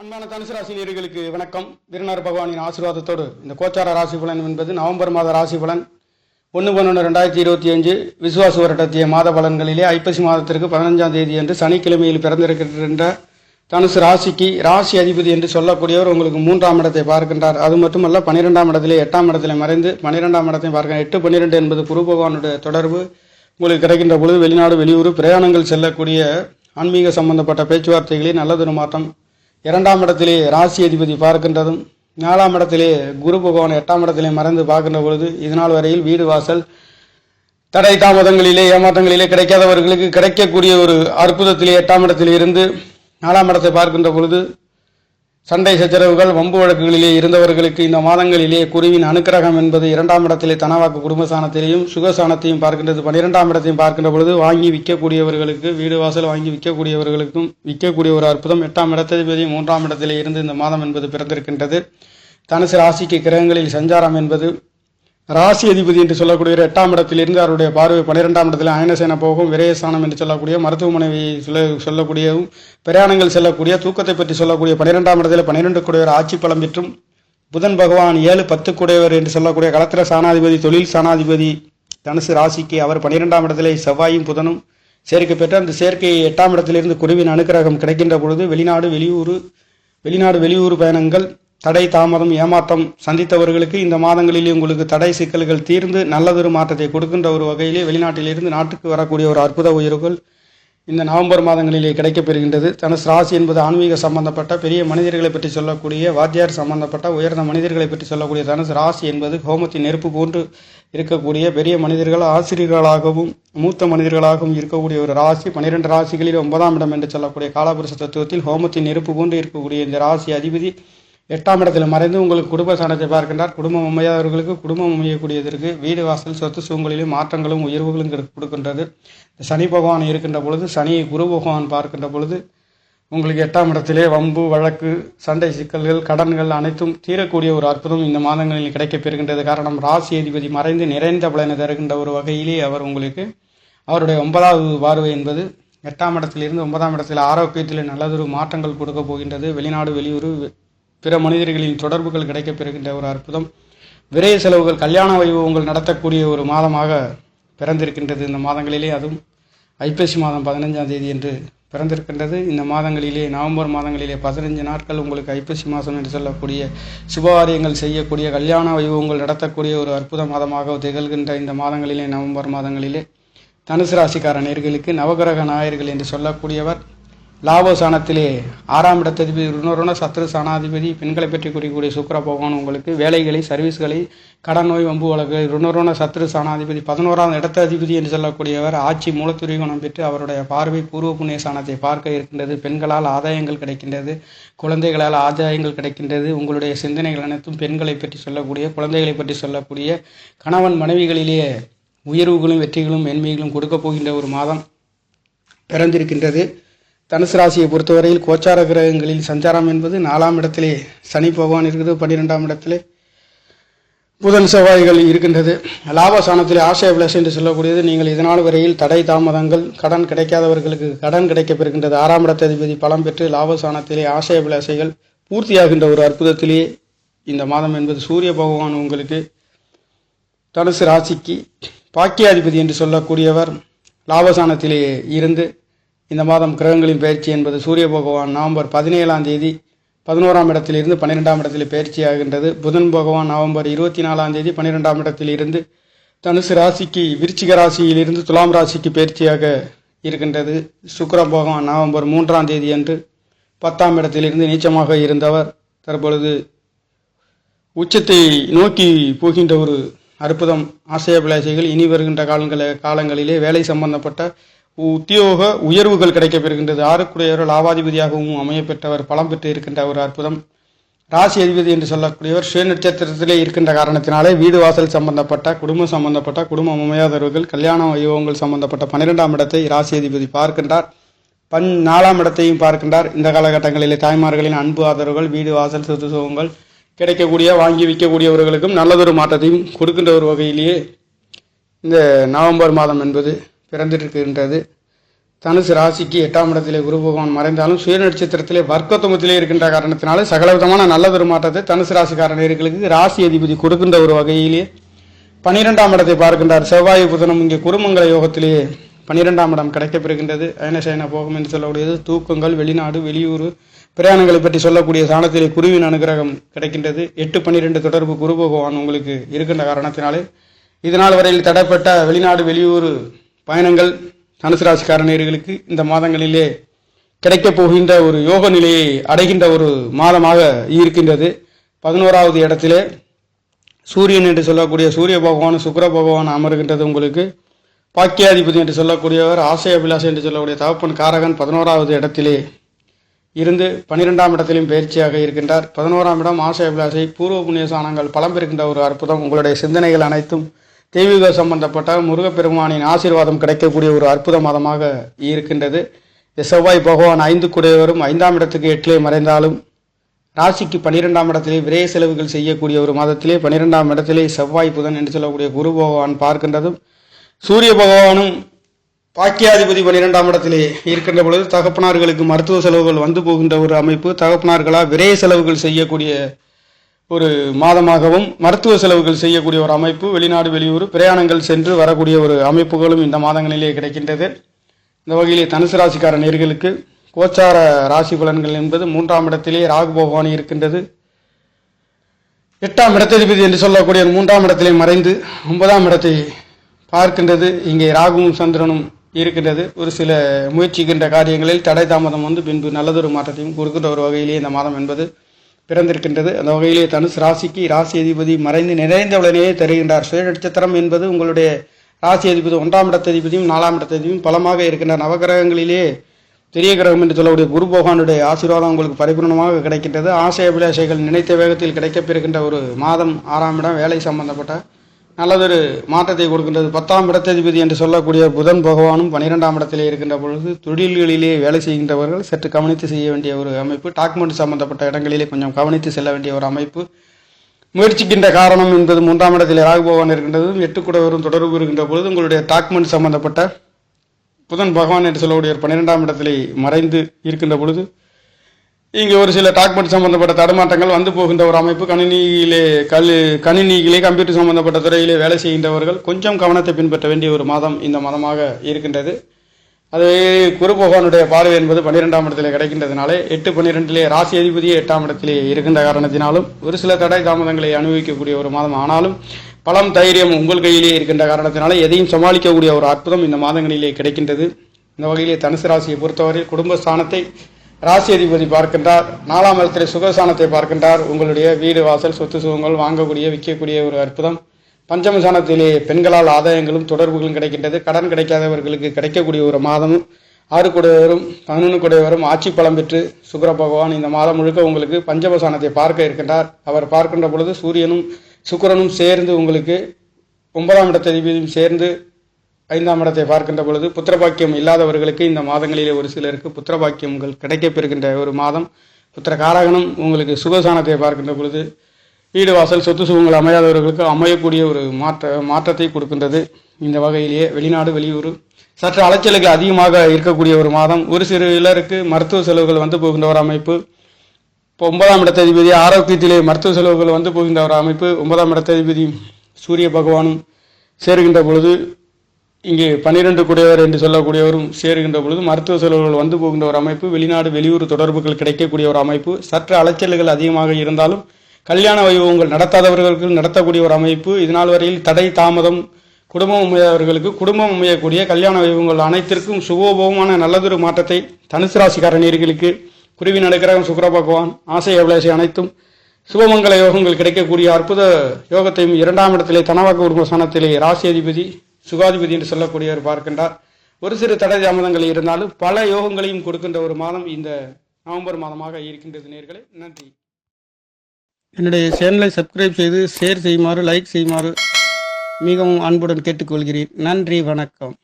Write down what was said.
அன்பான தனுசு ராசி நேர்களுக்கு வணக்கம். வீரனார் பகவானின் ஆசீர்வாதத்தோடு இந்த கோச்சார ராசி பலன் என்பது நவம்பர் மாத ராசி பலன். ஒன்று பன்னெண்டு ரெண்டாயிரத்தி இருபத்தி அஞ்சு விசுவாச வருடத்திய மாத பலன்களிலே ஐப்பசி மாதத்திற்கு பதினஞ்சாம் தேதி என்று சனிக்கிழமையில் பிறந்திருக்கின்ற தனுசு ராசிக்கு ராசி அதிபதி என்று சொல்லக்கூடியவர் உங்களுக்கு மூன்றாம் இடத்தை பார்க்கின்றார். அது மட்டுமல்ல பன்னிரெண்டாம் இடத்திலே எட்டாம் இடத்திலே மறைந்து பன்னிரெண்டாம் இடத்தை பார்க்க எட்டு பன்னிரெண்டு என்பது குரு பகவானுடைய தொடர்பு. உங்களுக்கு கிடைக்கின்ற பொழுது வெளிநாடு வெளியூர் பிரயாணங்கள் செல்லக்கூடிய ஆன்மீக சம்பந்தப்பட்ட பேச்சுவார்த்தைகளில் நல்லதொரு மாற்றம் இரண்டாம் இடத்திலே ராசி அதிபதி பார்க்கின்றதும் நாலாம் இடத்திலே குரு பகவான் எட்டாம் இடத்திலே மறைந்து பார்க்கின்ற பொழுது இதனால் வரையில் வீடு வாசல் தடை தாமதங்களிலே ஏமாற்றங்களிலே கிடைக்காதவர்களுக்கு கிடைக்கக்கூடிய ஒரு அற்புதத்திலே எட்டாம் இடத்திலே இருந்து நாலாம் இடத்தை பார்க்கின்ற பொழுது சண்டை சச்சரவுகள் வம்பு வழக்குகளிலே இருந்தவர்களுக்கு இந்த மாதங்களிலே குருவின் அனுக்கிரகம் என்பது இரண்டாம் இடத்திலே தனவாக்கு குடும்பஸ்தானத்திலையும் சுகஸ்தானத்தையும் பார்க்கின்றது. பன்னிரெண்டாம் இடத்தையும் பார்க்கின்ற பொழுது வாங்கி விற்கக்கூடியவர்களுக்கு வீடு வாசல் வாங்கி விற்கக்கூடியவர்களுக்கும் விற்கக்கூடிய ஒரு அற்புதம். எட்டாம் இடத்ததிபதி மூன்றாம் இடத்திலே இருந்து இந்த மாதம் என்பது பிறந்திருக்கின்றது. தனுசு ராசிக்கு கிரகங்களில் சஞ்சாரம் என்பது ராசி அதிபதி என்று சொல்லக்கூடிய எட்டாம் இடத்திலிருந்து அவருடைய பார்வை பன்னிரெண்டாம் இடத்தில் அயனசேன போகும் விரயஸ்தானம் என்று சொல்லக்கூடிய மருத்துவமனை சொல்ல சொல்லக்கூடியவும் பிரயாணங்கள் செல்லக்கூடிய தூக்கத்தை பற்றி சொல்லக்கூடிய பன்னிரெண்டாம் இடத்தில் பன்னிரெண்டு கூடியவர் ஆட்சி பலம் பெற்றும் புதன் பகவான் ஏழு பத்து கூடையவர் என்று சொல்லக்கூடிய களத்திர சாணாதிபதி தொழில் சாணாதிபதி தனுசு ராசிக்கு அவர் பன்னிரெண்டாம் இடத்திலே செவ்வாயும் புதனும் சேர்க்கை பெற்று அந்த சேர்க்கையை எட்டாம் இடத்திலிருந்து குருவின் அனுக்கிரகம் கிடைக்கின்ற பொழுது வெளிநாடு வெளியூர் வெளிநாடு வெளியூர் பயணங்கள் தடை தாமதம் ஏமாற்றம் சந்தித்தவர்களுக்கு இந்த மாதங்களிலே உங்களுக்கு தடை சிக்கல்கள் தீர்ந்து நல்லதொரு மாற்றத்தை கொடுக்கின்ற ஒரு வகையிலே வெளிநாட்டிலிருந்து நாட்டுக்கு வரக்கூடிய ஒரு அற்புத உயர்வுகள் இந்த நவம்பர் மாதங்களிலே கிடைக்கப்பெறுகின்றது. தனுசு ராசி என்பது ஆன்மீக சம்பந்தப்பட்ட பெரிய மனிதர்களை பற்றி சொல்லக்கூடிய வாத்தியார் சம்பந்தப்பட்ட உயர்ந்த மனிதர்களை பற்றி சொல்லக்கூடிய தனுசு ராசி என்பது ஹோமத்தின் நெருப்பு போன்று இருக்கக்கூடிய பெரிய மனிதர்கள் ஆசிரியர்களாகவும் மூத்த மனிதர்களாகவும் இருக்கக்கூடிய ஒரு ராசி. பன்னிரெண்டு ராசிகளில் ஒன்பதாம் இடம் என்று சொல்லக்கூடிய காலபுருஷ தத்துவத்தில் ஹோமத்தின் நெருப்பு போன்று இருக்கக்கூடிய இந்த ராசி அதிபதி எட்டாம் இடத்தில் மறைந்து உங்களுக்கு குடும்ப சாணத்தை பார்க்கின்றார். குடும்பம் அமையாதவர்களுக்கு குடும்பம் அமையக்கூடியதற்கு வீடு வாசல் சொத்து சூழ்நிலையிலும் மாற்றங்களும் உயர்வுகளும் கொடுக்கின்றது. சனி பகவான் இருக்கின்ற பொழுது சனியை குரு பகவான் பார்க்கின்ற பொழுது உங்களுக்கு எட்டாம் இடத்திலே வம்பு வழக்கு சண்டை சிக்கல்கள் கடன்கள் அனைத்தும் தீரக்கூடிய ஒரு அற்புதம் இந்த மாதங்களில் கிடைக்கப்பெறுகின்றது காரணம் ராசி அதிபதி மறைந்து நிறைந்த பலனை தருகின்ற ஒரு வகையிலே அவர் உங்களுக்கு அவருடைய ஒன்பதாவது பார்வை என்பது எட்டாம் இடத்திலிருந்து ஒன்பதாம் இடத்தில் ஆரோக்கியத்தில் நல்லதொரு மாற்றங்கள் கொடுக்க போகின்றது. வெளிநாடு வெளியூர் பிற மனிதர்களின் தொடர்புகள் கிடைக்கப்பெறுகின்ற ஒரு அற்புதம். விரைய செலவுகள் கல்யாண வைபவங்கள் நடத்தக்கூடிய ஒரு மாதமாக பிறந்திருக்கின்றது இந்த மாதங்களிலே. அதுவும் ஐப்பசி மாதம் பதினஞ்சாம் தேதி என்று பிறந்திருக்கின்றது. இந்த மாதங்களிலே நவம்பர் மாதங்களிலே பதினஞ்சு நாட்கள் உங்களுக்கு ஐப்பசி மாதம் என்று சொல்லக்கூடிய சுபகாரியங்கள் செய்யக்கூடிய கல்யாண வைபவங்கள் நடத்தக்கூடிய ஒரு அற்புத மாதமாக திகழ்கின்ற இந்த மாதங்களிலே நவம்பர் மாதங்களிலே தனுசு ராசிக்கார நேர்களுக்கு நவகிரக நாயர்கள் என்று சொல்லக்கூடியவர். லாபசானத்திலே ஆறாம் இடத்ததிபதி ருணருண சத்ரு சாணாதிபதி பெண்களை பற்றி குறிக்கக்கூடிய சுக்கர பகவான் உங்களுக்கு வேலைகளை சர்வீஸ்களை கடன் நோய் வம்பு வழக்கு ருணருண சத்ரு சாணாதிபதி பதினோராம் இடத்த அதிபதி என்று சொல்லக்கூடியவர் ஆட்சி மூலத்துரிகோணம் பெற்று அவருடைய பார்வை பூர்வ புண்ணிய சாணத்தை பார்க்க இருக்கின்றது. பெண்களால் ஆதாயங்கள் கிடைக்கின்றது குழந்தைகளால் ஆதாயங்கள் கிடைக்கின்றது. உங்களுடைய சிந்தனைகள் அனைத்தும் பெண்களை பற்றி சொல்லக்கூடிய குழந்தைகளை பற்றி சொல்லக்கூடிய கணவன் மனைவிகளிலேயே உயர்வுகளும் வெற்றிகளும் மென்மைகளும் கொடுக்க போகின்ற ஒரு மாதம் பிறந்திருக்கின்றது. தனுசு ராசியை பொறுத்தவரையில் கோச்சார கிரகங்களில் சஞ்சாரம் என்பது நாலாம் இடத்திலே சனி பகவான் இருக்குது பன்னிரெண்டாம் இடத்திலே புதன் செவ்வாய்கள் இருக்கின்றது. லாபசானத்திலே ஆசை பிளஸ் என்று சொல்லக்கூடியது நீங்கள் இதனால் வரையில் தடை தாமதங்கள் கடன் கிடைக்காதவர்களுக்கு கடன் கிடைக்கப்பெறுகின்றது ஆறாம் ஆறாம் இடத்ததிபதி பலம் பெற்று லாபஸ்தானத்திலே ஆசை விலாசைகள் பூர்த்தியாகின்ற ஒரு அற்புதத்திலே இந்த மாதம் என்பது சூரிய பகவான் உங்களுக்கு தனுசு ராசிக்கு பாக்கியாதிபதி என்று சொல்லக்கூடியவர் லாபசானத்திலே இருந்து இந்த மாதம் கிரகங்களின் பயிற்சி என்பது சூரிய பகவான் நவம்பர் பதினேழாம் தேதி பதினோராம் இடத்திலிருந்து பன்னிரெண்டாம் இடத்தில் பயிற்சியாகின்றது புதன் பகவான் நவம்பர் இருபத்தி நாலாம் தேதி பன்னிரெண்டாம் இடத்திலிருந்து தனுசு ராசிக்கு விருச்சிக ராசியிலிருந்து துலாம் ராசிக்கு பயிற்சியாக இருக்கின்றது. சுக்கர பகவான் நவம்பர் மூன்றாம் தேதி அன்று பத்தாம் இடத்திலிருந்து நீச்சமாக இருந்தவர். தற்பொழுது உச்சத்தை நோக்கி போகின்ற ஒரு அற்புதம் ஆசையபிலாசைகள் இனி வருகின்ற காலங்கள காலங்களிலே வேலை சம்பந்தப்பட்ட உத்தியோக உயர்வுகள் கிடைக்கப்பெறுகின்றது. ஆறுக்குடையவர் லாபாதிபதியாகவும் அமையப்பெற்றவர் பலம் பெற்று இருக்கின்ற ஒரு அற்புதம். ராசி அதிபதி என்று சொல்லக்கூடியவர் சுய நட்சத்திரத்திலே இருக்கின்ற காரணத்தினாலே வீடு வாசல் சம்பந்தப்பட்ட குடும்பம் சம்பந்தப்பட்ட குடும்பம் அமையாதவர்கள் கல்யாண வைபவங்கள் சம்பந்தப்பட்ட பன்னிரெண்டாம் இடத்தை ராசி அதிபதி பார்க்கின்றார். பன் நாலாம் இடத்தையும் பார்க்கின்றார். இந்த காலகட்டங்களிலே தாய்மார்களின் அன்பு ஆதரவுகள் வீடு வாசல் சொத்து சுகங்கள் கிடைக்கக்கூடிய வாங்கி விற்கக்கூடியவர்களுக்கும் நல்லதொரு மாற்றத்தையும் கொடுக்கின்ற ஒரு வகையிலேயே இந்த நவம்பர் மாதம் என்பது பிறந்திருக்கின்றது. தனுசு ராசிக்கு எட்டாம் இடத்திலே குரு பகவான் மறைந்தாலும் சுய நட்சத்திரத்திலே வர்க்கத்துவத்திலே இருக்கின்ற காரணத்தினாலே சகல விதமான நல்லதொரு தனுசு ராசிக்காரர்களுக்கு ராசி அதிபதி கொடுக்கின்ற ஒரு வகையிலே பனிரெண்டாம் இடத்தை பார்க்கின்றார். செவ்வாய் புதனம் இங்கே குருமங்கல யோகத்திலேயே பனிரெண்டாம் இடம் கிடைக்கப்பெறுகின்றது. அயனசயன போகம் என்று சொல்லக்கூடியது தூக்கங்கள் வெளிநாடு வெளியூர் பிரயாணங்களை பற்றி சொல்லக்கூடிய சாணத்திலே குருவின் அனுகிரகம் கிடைக்கின்றது. எட்டு பன்னிரெண்டு தொடர்பு குரு பகவான் உங்களுக்கு இருக்கின்ற காரணத்தினாலே. இதனால் வரையில் தடைப்பட்ட வெளிநாடு வெளியூர் பயணங்கள் தனுசு ராசிக்காரணியர்களுக்கு இந்த மாதங்களிலே கிடைக்கப் போகின்ற ஒரு யோக நிலையை அடைகின்ற ஒரு மாதமாக இருக்கின்றது. பதினோராவது இடத்திலே சூரியன் என்று சொல்லக்கூடிய சூரிய பகவான் சுக்கிர பகவான் அமர்கின்றது உங்களுக்கு. பாக்கியாதிபதி என்று சொல்லக்கூடியவர் ஆசை அபிலாஷை என்று சொல்லக்கூடிய தகப்பன் காரகன் பதினோராவது இடத்திலே இருந்து பன்னிரெண்டாம் இடத்திலும் பயிற்சியாக இருக்கின்றார். பதினோராம் இடம் ஆசை அபிலாஷை பூர்வ புண்ணிய சாணங்கள் பலம் பெறுகின்ற ஒரு அற்புதம். உங்களுடைய சிந்தனைகள் அனைத்தும் தெய்வீக சம்பந்தப்பட்ட முருகப்பெருமானின் ஆசீர்வாதம் கிடைக்கக்கூடிய ஒரு அற்புத மாதமாக இருக்கின்றது. இந்த செவ்வாய் பகவான் ஐந்து குடையவரும் ஐந்தாம் இடத்துக்கு எட்டிலே மறைந்தாலும் ராசிக்கு பன்னிரெண்டாம் இடத்திலே விரைய செலவுகள் செய்யக்கூடிய ஒரு மாதத்திலே பன்னிரெண்டாம் இடத்திலே செவ்வாய் புதன் என்று சொல்லக்கூடிய குரு பகவான் பார்க்கின்றதும் சூரிய பகவானும் பாக்கியாதிபதி பன்னிரெண்டாம் இடத்திலே இருக்கின்ற பொழுது தகப்பனார்களுக்கு மருத்துவ செலவுகள் வந்து போகின்ற ஒரு அமைப்பு. தகப்பனார்களா விரைய செலவுகள் செய்யக்கூடிய ஒரு மாதமாகவும் மருத்துவ செலவுகள் செய்யக்கூடிய ஒரு அமைப்பு வெளிநாடு வெளியூர் பிரயாணங்கள் சென்று வரக்கூடிய ஒரு அமைப்புகளும் இந்த மாதங்களிலே கிடைக்கின்றது. இந்த வகையிலே தனுசு ராசிக்கார நேர்களுக்கு கோச்சார ராசி பலன்கள் என்பது மூன்றாம் இடத்திலே ராகு பகவான் இருக்கின்றது. எட்டாம் இடத்ததிபதி என்று சொல்லக்கூடிய மூன்றாம் இடத்திலே மறைந்து ஒன்பதாம் இடத்தை பார்க்கின்றது. இங்கே ராகுவும் சந்திரனும் இருக்கின்றது. ஒரு சில முயற்சிக்கின்ற காரியங்களில் தடை தாமதம் வந்து பின்பு நல்லதொரு மாற்றத்தையும் கொடுக்கின்ற ஒரு வகையிலே இந்த மாதம் என்பது பிறந்திருக்கின்றது. அந்த வகையிலே தனுசு ராசிக்கு ராசி அதிபதி மறைந்து நிறைந்த உடனேயே தருகின்றார். சுய நட்சத்திரம் என்பது உங்களுடைய ராசி அதிபதி ஒன்றாம் இடத்ததிபதியும் நாலாம் இடத்ததிபதியும் பலமாக இருக்கின்ற நவகிரகங்களிலே பெரிய கிரகம் என்று சொல்லக்கூடிய குரு பகவானுடைய ஆசீர்வாதம் உங்களுக்கு பரிபூர்ணமாக கிடைக்கின்றது. ஆசை அபிலாஷைகள் நினைத்த வேகத்தில் கிடைக்கப்பெறுகின்ற ஒரு மாதம் ஆறாம் இடம் வேலை சம்பந்தப்பட்ட நல்லதொரு மாற்றத்தை கொடுக்கின்றது. பத்தாம் இடத்ததிபதி என்று சொல்லக்கூடிய புதன் பகவானும் பன்னிரெண்டாம் இடத்திலே இருக்கின்ற பொழுது தொழில்களிலே வேலை செய்கின்றவர்கள் சற்று கவனித்து செய்ய வேண்டிய ஒரு அமைப்பு. டாக்குமெண்ட் சம்பந்தப்பட்ட இடங்களிலே கொஞ்சம் கவனித்து செல்ல வேண்டிய ஒரு அமைப்பு. முயற்சிக்கின்ற காரணம் என்பது மூன்றாம் இடத்திலே ராகுபகவான் இருக்கின்றதும் எட்டு கூட வரும் தொடர்பு இருக்கின்ற பொழுது உங்களுடைய டாக்குமெண்ட் சம்பந்தப்பட்ட புதன் பகவான் என்று சொல்லக்கூடிய ஒரு பன்னிரெண்டாம் இடத்திலே மறைந்து இருக்கின்ற பொழுது இங்கே ஒரு சில டாக்குமெண்ட் சம்பந்தப்பட்ட தடுமாற்றங்கள் வந்து போகின்ற ஒரு அமைப்பு. கணினியிலே கல் கணினியிலே கம்ப்யூட்டர் சம்பந்தப்பட்ட துறையிலே வேலை செய்கின்றவர்கள் கொஞ்சம் கவனத்தை பின்பற்ற வேண்டிய ஒரு மாதம் இந்த மாதமாக இருக்கின்றது. அது குரு பகவானுடைய பார்வை என்பது பன்னிரெண்டாம் இடத்திலே கிடைக்கின்றதுனாலே எட்டு பன்னிரெண்டிலே ராசி அதிபதியே எட்டாம் இடத்திலே இருக்கின்ற காரணத்தினாலும் ஒரு சில தடை தாமதங்களை அனுபவிக்கக்கூடிய ஒரு மாதம் ஆனாலும் பலம் தைரியம் உங்கள் கையிலே இருக்கின்ற காரணத்தினால எதையும் சமாளிக்கக்கூடிய ஒரு அற்புதம் இந்த மாதங்களிலே கிடைக்கின்றது. இந்த வகையிலே தனுசு ராசியை பொறுத்தவரை குடும்பஸ்தானத்தை ராசி அதிபதி பார்க்கின்றார். நாலாம் இடத்திலே சுகஸ்தானத்தை பார்க்கின்றார். உங்களுடைய வீடு வாசல் சொத்து சுகங்கள் வாங்கக்கூடிய விற்கக்கூடிய ஒரு அற்புதம். பஞ்சமசானத்திலே பெண்களால் ஆதாயங்களும் தொடர்புகளும் கிடைக்கின்றது. கடன் கிடைக்காதவர்களுக்கு கிடைக்கக்கூடிய ஒரு மாதமும் ஆறு குடையவரும் பதினொன்று குடையவரும் ஆட்சி பலம் பெற்று சுக்கர பகவான் இந்த மாதம் முழுக்க உங்களுக்கு பஞ்சமசானத்தை பார்க்க இருக்கின்றார். அவர் பார்க்கின்ற பொழுது சூரியனும் சுக்கிரனும் சேர்ந்து உங்களுக்கு ஒன்பதாம் இடத்ததிபதியும் சேர்ந்து ஐந்தாம் இடத்தை பார்க்கின்ற பொழுது புத்திரபாக்கியம் இல்லாதவர்களுக்கு இந்த மாதங்களிலே ஒரு சிலருக்கு புத்திரபாக்கியங்கள் கிடைக்கப்பெறுகின்ற ஒரு மாதம். புத்திர காரகனும் உங்களுக்கு சுகசானத்தை பார்க்கின்ற பொழுது வீடு வாசல் சொத்து சுகங்கள் அமையாதவர்களுக்கு அமையக்கூடிய ஒரு மாற்ற மாற்றத்தை கொடுக்கின்றது. இந்த வகையிலேயே வெளிநாடு வெளியூர் சற்று அலைச்சலுக்கு அதிகமாக இருக்கக்கூடிய ஒரு மாதம். ஒரு சிறு இலருக்கு மருத்துவ செலவுகள் வந்து போகின்ற ஒரு அமைப்பு. இப்போ ஒன்பதாம் இடத்ததிபதி ஆரோக்கியத்திலே மருத்துவ செலவுகள் வந்து போகின்ற ஒரு அமைப்பு. ஒன்பதாம் இடத்ததிபதி சூரிய பகவானும் சேருகின்ற பொழுது இங்கே பன்னிரண்டு குடையவர் என்று சொல்லக்கூடியவரும் சேருகின்ற பொழுது மருத்துவ செலவுகள் வந்து போகின்ற ஒரு அமைப்பு வெளிநாடு வெளியூர் தொடர்புகள் கிடைக்கக்கூடிய ஒரு அமைப்பு சற்று அலைச்சல்கள் அதிகமாக இருந்தாலும் கல்யாண வைபவங்கள் நடத்தாதவர்களுக்கு நடத்தக்கூடிய ஒரு அமைப்பு இதனால் வரையில் தடை தாமதம் குடும்பம் அமையாதவர்களுக்கு குடும்பம் அமையக்கூடிய கல்யாண வைபவங்கள் அனைத்திற்கும் சுகோபமான நல்லதொரு மாற்றத்தை தனுசு ராசிக்காரணியர்களுக்கு குருவி நடக்கிறகம் சுக்கர பகவான் ஆசை அபிலாசை அனைத்தும் சுபமங்கல யோகங்கள் கிடைக்கக்கூடிய அற்புத யோகத்தையும் இரண்டாம் இடத்திலே தனவாக்க குடும்ப ஸ்தானத்திலே ராசி அதிபதி சுகாதிபதி என்று சொல்லக்கூடியவர் பார்க்கின்றார். ஒரு சிறு தடை தாமதங்கள் இருந்தாலும் பல யோகங்களையும் கொடுக்கின்ற ஒரு மாதம் இந்த நவம்பர் மாதமாக இருக்கின்றது நேர்களே. நன்றி. என்னுடைய சேனலை சப்ஸ்கிரைப் செய்து ஷேர் செய்யுமாறு லைக் செய்யுமாறு மிகவும் அன்புடன் கேட்டுக்கொள்கிறேன். நன்றி வணக்கம்.